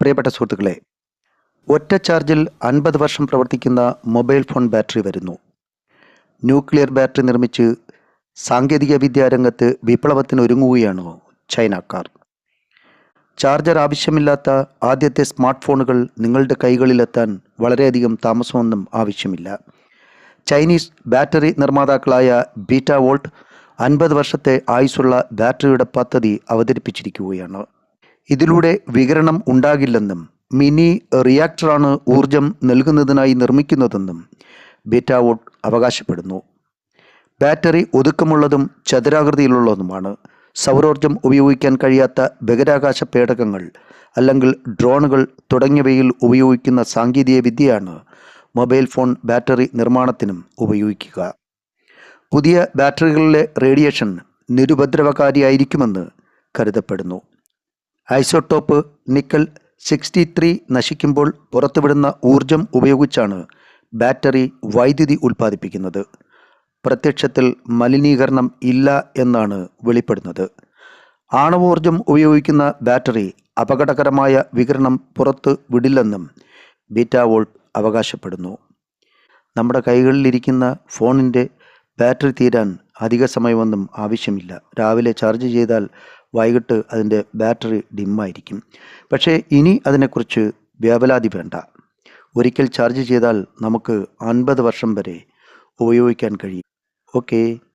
പ്രിയപ്പെട്ട സുഹൃത്തുക്കളെ ഒറ്റ ചാർജിൽ അൻപത് വർഷം പ്രവർത്തിക്കുന്ന മൊബൈൽ ഫോൺ ബാറ്ററി വരുന്നു. ന്യൂക്ലിയർ ബാറ്ററി നിർമ്മിച്ച് സാങ്കേതിക വിദ്യാ രംഗത്ത് വിപ്ലവത്തിന് ഒരുങ്ങുകയാണ് ചൈനക്കാർ. ചാർജർ ആവശ്യമില്ലാത്ത ആദ്യത്തെ സ്മാർട്ട് ഫോണുകൾ നിങ്ങളുടെ കൈകളിലെത്താൻ വളരെയധികം താമസമൊന്നും ആവശ്യമില്ല. ചൈനീസ് ബാറ്ററി നിർമ്മാതാക്കളായ ബീറ്റ വോൾട്ട് അൻപത് വർഷത്തെ ആയുസ്സുള്ള ബാറ്ററിയുടെ പദ്ധതി അവതരിപ്പിച്ചിരിക്കുകയാണ്. ഇതിലൂടെ വികിരണം ഉണ്ടാകില്ലെന്നും മിനി റിയാക്ടറാണ് ഊർജം നൽകുന്നതിനായി നിർമ്മിക്കുന്നതെന്നും ബീറ്റാവോട്ട് അവകാശപ്പെടുന്നു. ബാറ്ററി ഒതുക്കമുള്ളതും ചതുരാകൃതിയിലുള്ളതുമാണ്. സൗരോർജം ഉപയോഗിക്കാൻ കഴിയാത്ത ബഹിരാകാശ പേടകങ്ങൾ അല്ലെങ്കിൽ ഡ്രോണുകൾ തുടങ്ങിയവയിൽ ഉപയോഗിക്കുന്ന സാങ്കേതിക വിദ്യയാണ് മൊബൈൽ ഫോൺ ബാറ്ററി നിർമ്മാണത്തിനും ഉപയോഗിക്കുക. പുതിയ ബാറ്ററികളിലെ റേഡിയേഷൻ നിരുപദ്രവകാരിയായിരിക്കുമെന്ന് കരുതപ്പെടുന്നു. ഐസോട്ടോപ്പ് നിക്കൽ സിക്സ്റ്റി ത്രീ നശിക്കുമ്പോൾ പുറത്തുവിടുന്ന ഊർജം ഉപയോഗിച്ചാണ് ബാറ്ററി വൈദ്യുതി ഉൽപ്പാദിപ്പിക്കുന്നത്. പ്രത്യക്ഷത്തിൽ മലിനീകരണം ഇല്ല എന്നാണ് വെളിപ്പെടുന്നത്. ആണവോർജം ഉപയോഗിക്കുന്ന ബാറ്ററി അപകടകരമായ വികരണം പുറത്ത് വിടില്ലെന്നും ബീറ്റാവോൾട്ട് അവകാശപ്പെടുന്നു. നമ്മുടെ കൈകളിലിരിക്കുന്ന ഫോണിന്റെ ബാറ്ററി തീരാൻ അധിക സമയമൊന്നും ആവശ്യമില്ല. രാവിലെ ചാർജ് ചെയ്താൽ വൈകിട്ട് അതിന്റെ ബാറ്ററി ഡിമ്മായിരിക്കും. പക്ഷേ ഇനി അതിനെക്കുറിച്ച് വ്യാപലാതി വേണ്ട. ഒരിക്കൽ ചാർജ് ചെയ്താൽ നമുക്ക് അൻപത് വർഷം വരെ ഉപയോഗിക്കാൻ കഴിയും. ഓക്കേ.